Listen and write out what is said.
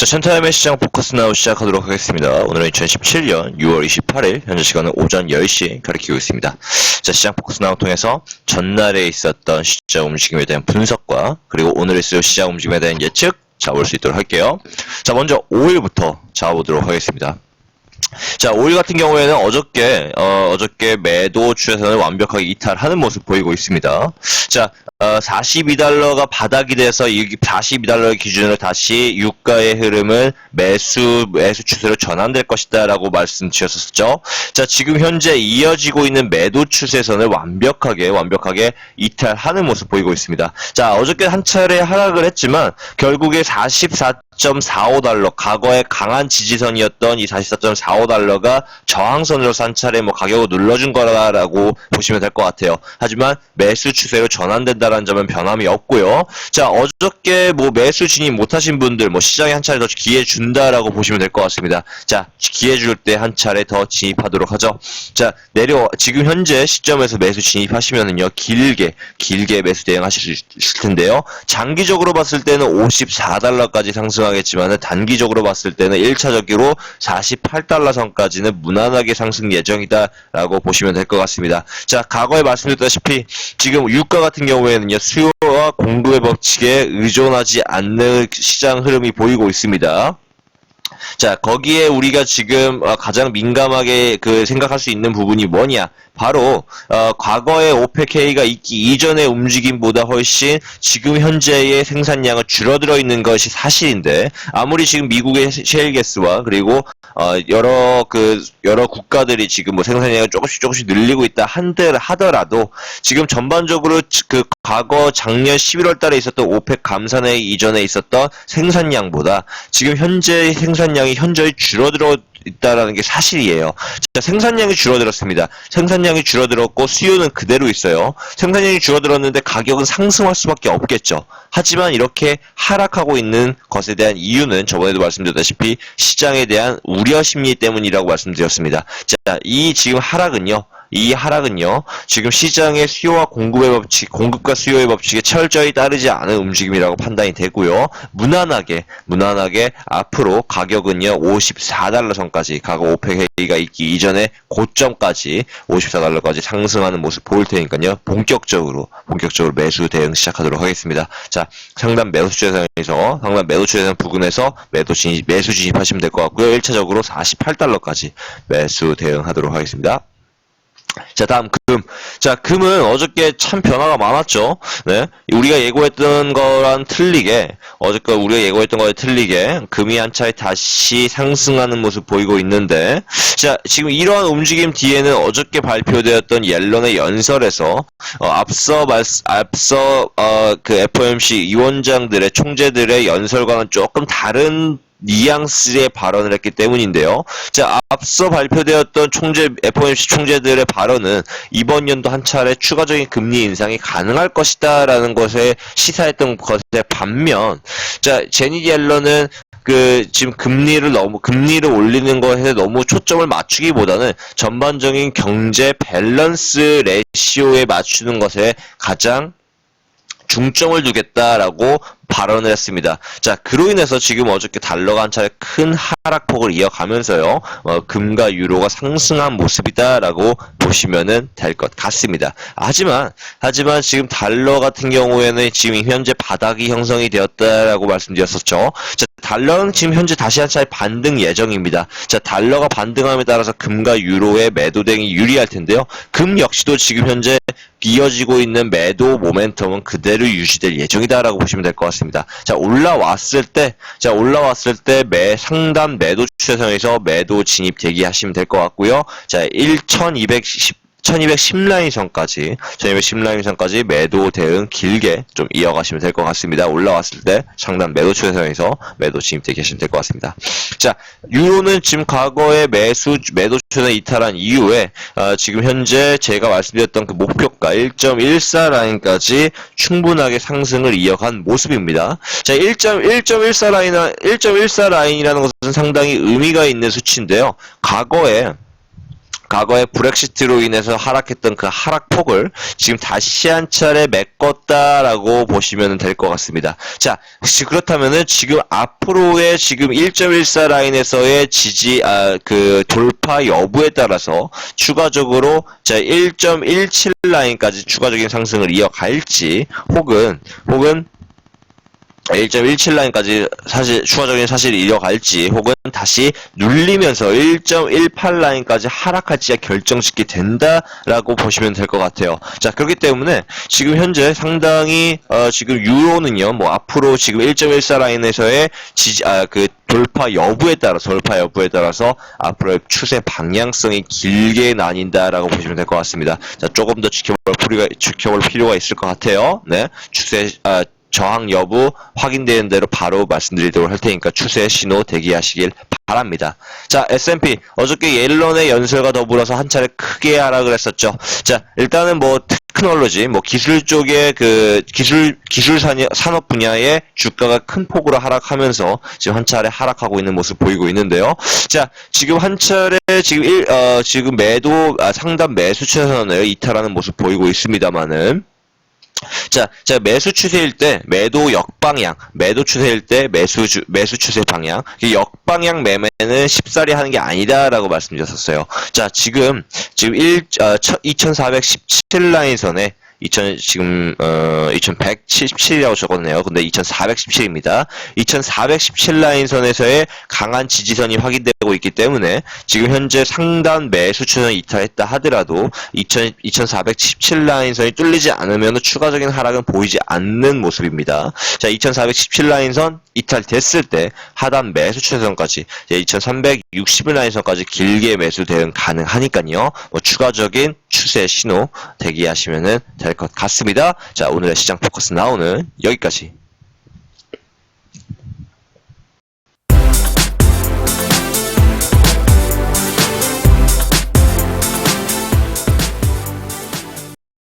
자, 센터임의 시장 포커스 나우 시작하도록 하겠습니다. 오늘은 2017년 6월 28일, 현재 시간은 오전 10시 가리키고 있습니다. 자, 시장 포커스 나우 통해서 전날에 있었던 시장 움직임에 대한 분석과 그리고 오늘 있을 시장 움직임에 대한 예측 잡을 수 있도록 할게요. 자, 먼저 5일부터 잡아보도록 하겠습니다. 자, 5일 같은 경우에는 어저께, 어, 어저께 매도 추세선을 완벽하게 이탈하는 모습 보이고 있습니다. 자, 어, 42달러가 바닥이 돼서 이 42달러의 기준으로 다시 유가의 흐름은 매수, 매수 추세로 전환될 것이다 라고 말씀드렸었죠. 자, 지금 현재 이어지고 있는 매도 추세선을 완벽하게, 완벽하게 이탈하는 모습 보이고 있습니다. 자, 어저께 한 차례 하락을 했지만 결국에 44 44.45달러 과거의 강한 지지선이었던 이 44.45달러가 저항선으로서 한 차례 뭐 가격을 눌러준 거라고 보시면 될 것 같아요. 하지만 매수 추세로 전환된다는 점은 변함이 없고요. 자 어저께 뭐 매수 진입 못하신 분들 뭐 시장에 한 차례 더 기회 준다라고 보시면 될 것 같습니다. 자 기회 줄 때 한 차례 더 진입하도록 하죠. 자 내려 지금 현재 시점에서 매수 진입하시면은요 길게 길게 매수 대응하실 수 있을 텐데요. 장기적으로 봤을 때는 54달러까지 상승 하 겠지만 단기적으로 봤을 때는 1차적으로 48달러 선까지는 무난하게 상승 예정이다라고 보시면 될 것 같습니다. 자, 과거에 말씀드렸다시피 지금 유가 같은 경우에는요. 수요와 공급의 법칙에 의존하지 않는 시장 흐름이 보이고 있습니다. 자, 거기에 우리가 지금 어, 가장 민감하게 그 생각할 수 있는 부분이 뭐냐? 바로 어, 과거의 오페케이가 있기 이전의 움직임보다 훨씬 지금 현재의 생산량은 줄어들어 있는 것이 사실인데 아무리 지금 미국의 셰일게스와 그리고 어, 여러 그 여러 국가들이 지금 뭐 생산량을 조금씩 조금씩 늘리고 있다 한들 하더라도 지금 전반적으로 그 과거 작년 11월 달에 있었던 오펙 감산회 이전에 있었던 생산량보다 지금 현재 생산 량이 현저히 줄어들어 있다라는 게 사실이에요. 자, 생산량이 줄어들었습니다. 생산량이 줄어들었고 수요는 그대로 있어요. 생산량이 줄어들었는데 가격은 상승할 수밖에 없겠죠. 하지만 이렇게 하락하고 있는 것에 대한 이유는 저번에도 말씀드렸다시피 시장에 대한 우려 심리 때문이라고 말씀드렸습니다. 자, 이 지금 하락은요. 이 하락은요, 지금 시장의 수요와 공급의 법칙, 공급과 수요의 법칙에 철저히 따르지 않은 움직임이라고 판단이 되고요. 무난하게, 무난하게 앞으로 가격은요, 54달러 선까지, 과거 오펙 회의가 있기 이전에 고점까지 54달러까지 상승하는 모습 보일 테니까요. 본격적으로, 본격적으로 매수 대응 시작하도록 하겠습니다. 자, 상단 매수 추세선에서, 상단 매도 추세선 부근에서 매도 진입, 매수 진입하시면 될 것 같고요. 1차적으로 48달러까지 매수 대응하도록 하겠습니다. 자, 다음 금. 자, 금은 어저께 참 변화가 많았죠. 네. 우리가 예고했던 거랑 틀리게, 어저께 우리가 예고했던 거에 틀리게, 금이 한 차례 다시 상승하는 모습 보이고 있는데, 자, 지금 이러한 움직임 뒤에는 어저께 발표되었던 옐런의 연설에서, 어, 앞서 말, 앞서, 어, 그 FOMC 위원장들의, 총재들의 연설과는 조금 다른 뉘앙스의 발언을 했기 때문인데요. 자, 앞서 발표되었던 총재, FOMC 총재들의 발언은 이번 연도 한 차례 추가적인 금리 인상이 가능할 것이다 라는 것에 시사했던 것에 반면, 자, 제니 옐런은 그 지금 금리를 너무 금리를 올리는 것에 너무 초점을 맞추기보다는 전반적인 경제 밸런스 레시오에 맞추는 것에 가장 중점을 두겠다라고 발언을 했습니다. 자, 그로 인해서 지금 어저께 달러가 한 차례 큰 하락폭을 이어가면서요, 어, 금과 유로가 상승한 모습이다라고 보시면은 될 것 같습니다. 하지만, 하지만 지금 달러 같은 경우에는 지금 현재 바닥이 형성이 되었다라고 말씀드렸었죠. 자, 달러는 지금 현재 다시 한 차례 반등 예정입니다. 자, 달러가 반등함에 따라서 금과 유로의 매도 대응이 유리할 텐데요. 금 역시도 지금 현재 이어지고 있는 매도 모멘텀은 그대로 유지될 예정이다라고 보시면 될 것 같습니다. 자, 올라왔을 때, 자, 올라왔을 때 매, 상단 매도 추세선에서 매도 진입 대기하시면 될 것 같고요. 자, 1210, 1210라인 선까지 1210라인 선까지 매도 대응 길게 좀 이어가시면 될 것 같습니다. 올라왔을 때 상단 매도 추세선에서 매도 진입 대기하시면 될 것 같습니다. 자, 유로는 지금 과거에 매수 매도 추세선 이탈한 이후에 어, 지금 현재 제가 말씀드렸던 그 목표가 1.14 라인까지 충분하게 상승을 이어간 모습입니다. 자, 1.1.14 라인 1.14 라인이라는 것은 상당히 의미가 있는 수치인데요. 과거에 과거에 브렉시트로 인해서 하락했던 그 하락폭을 지금 다시 한 차례 메꿨다라고 보시면 될 것 같습니다. 자, 시- 그렇다면은 지금 앞으로의 지금 1.14 라인에서의 지지, 아, 그 돌파 여부에 따라서 추가적으로 자, 1.17 라인까지 추가적인 상승을 이어갈지 혹은, 혹은 1.17 라인까지 사실 추가적인 사실을 이어갈지 혹은 다시 눌리면서 1.18 라인까지 하락할지가 결정짓게 된다라고 보시면 될 것 같아요. 자 그렇기 때문에 지금 현재 상당히 어, 지금 유로는요 뭐 앞으로 지금 1.14 라인에서의 지지 아그 돌파 여부에 따라서 돌파 여부에 따라서 앞으로의 추세 방향성이 길게 나뉜다라고 보시면 될 것 같습니다. 자 조금 더 지켜볼 필요가 지켜볼 필요가 있을 것 같아요. 네 추세 아 저항 여부 확인되는 대로 바로 말씀드리도록 할 테니까 추세 신호 대기하시길 바랍니다. 자, S&P 어저께 옐런의 연설과 더불어서 한 차례 크게 하락을 했었죠. 자, 일단은 뭐 테크놀로지, 뭐 기술 쪽의 그 기술 기술 산- 산업 분야의 주가가 큰 폭으로 하락하면서 지금 한 차례 하락하고 있는 모습 보이고 있는데요. 자, 지금 한 차례 지금 일, 어, 지금 매도 아, 상단 매수 추세선을 이탈하는 모습 보이고 있습니다만은 자, 자 매수 추세일 때 매도 역방향, 매도 추세일 때 매수 주, 매수 추세 방향. 이 역방향 매매는 쉽사리 하는 게 아니다라고 말씀드렸었어요. 자, 지금 지금 1 어, 2417 라인 선에 2000 지금 어 2177이라고 적었네요. 근데 2417입니다. 2417 라인선에서의 강한 지지선이 확인되고 있기 때문에 지금 현재 상단 매수 추는 이탈했다 하더라도 2000 2417 라인선이 뚫리지 않으면 추가적인 하락은 보이지 않는 모습입니다. 자, 2417 라인선 이탈됐을 때 하단 매수 추세선까지 2360 라인선까지 길게 매수 대응 가능하니까요. 뭐 추가적인 추세 신호 대기하시면은 될 것 같습니다. 자, 오늘의 시장 포커스 나오는 여기까지